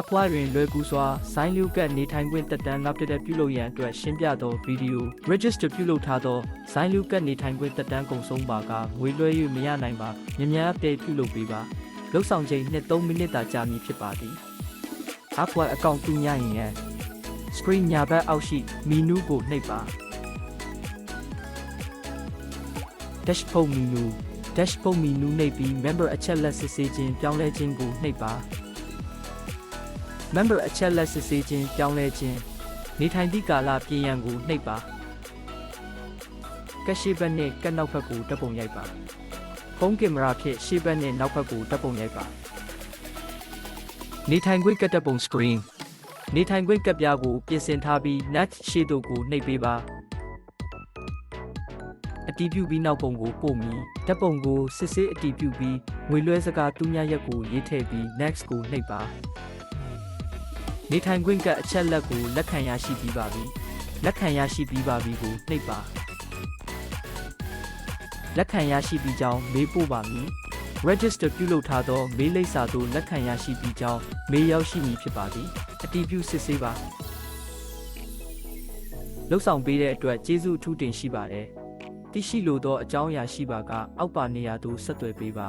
apply တွင်လွယ်ကူစွာ sign လူကတ်နေထိုင်ခွင့်တက်တန်းနောက်တစ်တက်ပြုလုပ်ရန်အတွက်ရှင်းပြသောဗီဒီယို register ပြုလုပ်ထားသော sign လူကတ်နေထိုင်ခွင့်တက်တန်းကုန်ဆုံးပါကငွေလွှဲ၍မရနိုင်ပါမြန်မြန် update ပြုလုပ်ပေးပါလောက်ဆောင်ချိန်2 3မိနစ်သာကြာမည်ဖြစ်ပါသည် apply အကောင့်တူညရင်ရန် screen ညာဘက်အောက်ရှိမီနူးကိုနှိပ်ပါ dashboard menu dashboard menu နှိပ်ပြီး member အချက်လက်စစ်ဆေးခြင်းပြောင်းလဲခြင်းကိုနှိပ်ပါ member အချက်လက်စစ်ဆေးခြင်းပြောင်းလဲခြင်းနေထိုင်သည့်ကာလပြင်ရန်ကိုနှိပ်ပါကက်ရှိဘက်နှင့်ကက်နောက်ဘက်ကိုတပ်ပုံရိုက်ပါဖုန်းကင်မရာဖြင့်ရှေ့ဘက်နှင့်နောက်ဘက်ကိုတပ်ပုံရိုက်ပါနေထိုင်ခွင့်ကက်တပ်ပုံ screen နေထိုင်ခွင့်ကက်ပြားကိုပြင်ဆင်ထားပြီး net ရှေ့သို့ကိုနှိပ်ပေးပါအတီးပြုပြီးနောက်ပုံကိုပို့မီဓာတ်ပုံကိုစစ်ဆေးအတီးပြုပြီးငွေလွှဲစကားတူးမြရက်ကိုရေးထည့်ပြီး next ကိုနှိပ်ပါ နေထိုင်ခွင့်ကအချက်လက်ကိုလက်ခံရရှိပြီးပါပြီလက်ခံရရှိပြီးပါပြီကိုနှိပ်ပါလက်ခံရရှိပြီးကြောင်းမေးပို့ပါမည် register ပြုလုပ်ထားသောမေးလိပ်စာသို့လက်ခံရရှိပြီးကြောင်းမေးရောက်ရှိမည်ဖြစ်ပါသည်အတီးပြုစစ်ဆေးပါလှုပ်ဆောင်ပေးတဲ့အတွက်ကျေးဇူးအထူးတင်ရှိပါတယ်သိရှိလိုသောအကြောင်းအရာရှိပါကအောက်ပါနေရာသို့ဆက်သွယ်ပေးပါ